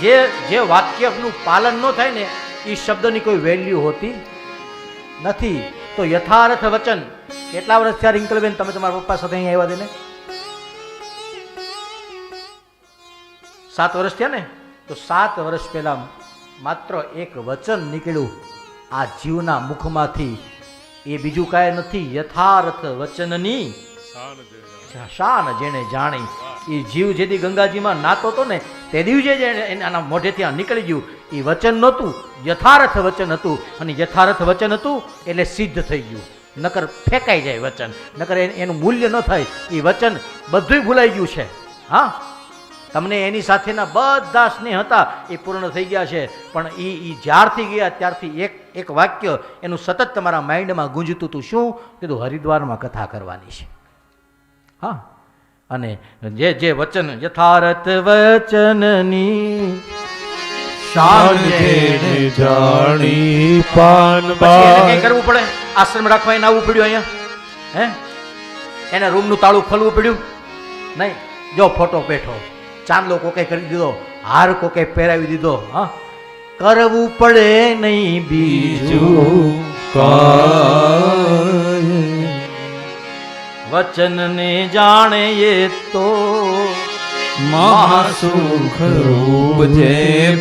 જે જે વાક્યનું પાલન ન થાય ને એ શબ્દની કોઈ વેલ્યુ હોતી નથી. તો યથાર્થ વચન કેટલા વર્ષ થયા રિંકલબેન? તમે તમારા પપ્પા સાથે અહીંયા આવ્યા તેને? સાત વર્ષ થયા ને? તો સાત વર્ષ પહેલા માત્ર એક વચન નીકળ્યું આ જીવના મુખમાંથી. એ બીજું કાંઈ નથી. યથાર્થ વચનની શાન જેણે જાણી. એ જીવ જેથી ગંગાજીમાં નાતો હતો ને તે દિવસે જ એને મોઢેથી આ નીકળી ગયું. એ વચન નહોતું, યથાર્થ વચન હતું. અને યથાર્થ વચન હતું એટલે સિદ્ધ થઈ ગયું. નકર ફેંકાઈ જાય વચન. નકર એન- મૂલ્ય ન થાય. એ વચન બધુંય ભૂલાઈ ગયું છે. હા? તમને એની સાથેના બધા સ્નેહ હતા, એ પૂર્ણ થઈ ગયા છે. પણ એ એ જ્યારથી ગયા, ત્યારથી એક એક વાક્ય એનું સતત તમારા માઇન્ડમાં ગુંજતું હતું. શું? કીધું, હરિદ્વારમાં કથા કરવાની છે. હા? અને જે જે વચન યથાર્થ વચનની જાણી પાનબા કરવું પડે? આશ્રમ રાખવા એને આવવું પડ્યું અહીંયા? હે? એને રૂમનું તાળું ખોલવું પડ્યું? નહીં. જો ફોટો બેઠો. ચાંદલો કોકે કરી દીધો. હાર કોકે પહેરાવી દીધો. હા? કરવું પડે નહીં બીજું વચનને જાણે એ તો મહાસુખ રૂપ જે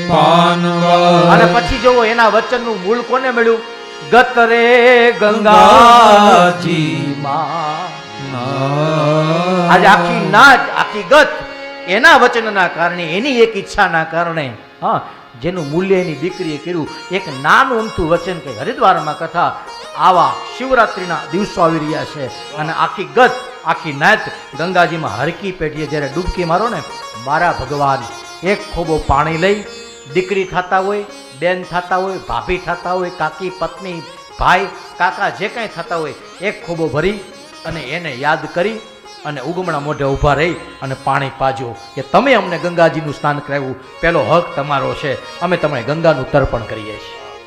પાનવા અને પછી જોવો એના વચનનું મૂળ કોને મળ્યું? ગત રે ગંગાજી આજે આખી નાચ આખી ગત એના વચનના કારણે એની એક ઈચ્છાના કારણે હા જેનું મૂલ્ય એની દીકરીએ કર્યું. એક નાનું અમથું વચન કે હરિદ્વારમાં કથા આવા શિવરાત્રિના દિવસો આવી રહ્યા છે. અને આખી ગત, આખી નાત ગંગાજીમાં હરકી પેટીએ જ્યારે ડૂબકી મારો ને, મારા ભગવાન, એક ખોબો પાણી લઈ, દીકરી થતા હોય, બેન થતા હોય, ભાભી થતા હોય, કાકી, પત્ની, ભાઈ, કાકા જે કાંઈ થતા હોય, એક ખોબો ભરી અને એને યાદ કરી અને ઉગમણા મોઢે ઊભા રહી અને પાણી પાજો કે તમે અમને ગંગાજીનું સ્નાન કરાવ્યું. પહેલો હક તમારો છે. અમે તમને ગંગાનું તર્પણ કરીએ છીએ.